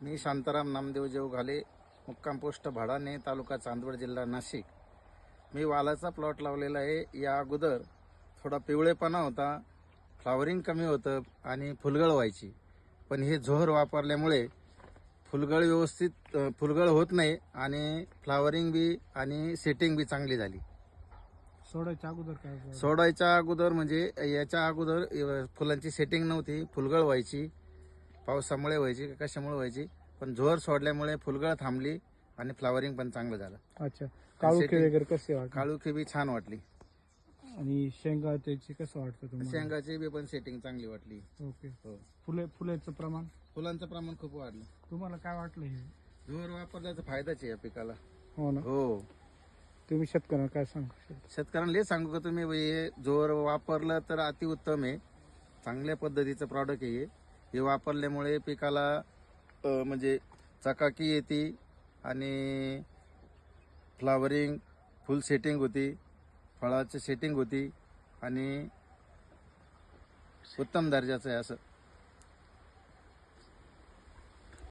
मी शांताराम नामदेव जेवघाले मुक्काम पोस्ट भाडाने तालुका चांदवड जिल्हा नाशिक. मी वालाचा प्लॉट लावलेला आहे. या अगोदर थोडा पिवळेपणा होता फ्लावरिंग कमी होतं आणि फुलगळ व्हायची. पण हे झोहर वापरल्यामुळे फुलगळ व्यवस्थित फुलगळ होत नाही आणि फ्लावरिंग बी आणि सेटिंग बी चांगली झाली. सोडायच्या अगोदर काय? सोडायच्या अगोदर म्हणजे याच्या अगोदर फुलांची सेटिंग नव्हती फुलगळ व्हायची. पावसामुळे व्हायची का कशामुळे व्हायची पण जोर सोडल्यामुळे फुलगळ थांबली आणि फ्लावरिंग पण चांगलं झालं. अच्छा. काळुखे वगैरे कसे वाटत काळुखी बी छान वाटली. आणि शेंगा त्याची कसं वाटतं तुम्हाला? शेंगाची बी पण सेटिंग चांगली वाटली. ओके. हो. फुले फुलाचं प्रमाण? फुलांचं प्रमाण खूप वाढलं. तुम्हाला काय वाटलं हे? जोर वापरल्याचा फायदाच आहे या पिकाला. हो ना. हो. तुम्ही शेतकऱ्यांना काय सांगू शकता? शेतकऱ्यांना हे सांगू का तुम्ही हे जोर वापरलं तर अतिउत्तम आहे. चांगल्या पद्धतीचं प्रॉडक्ट आहे हे. हे वापरल्यामुळे पिकाला म्हणजे चकाकी येते आणि फ्लावरिंग फुल सेटिंग होती फळाची सेटिंग होती आणि उत्तम दर्जाचं आहे असं.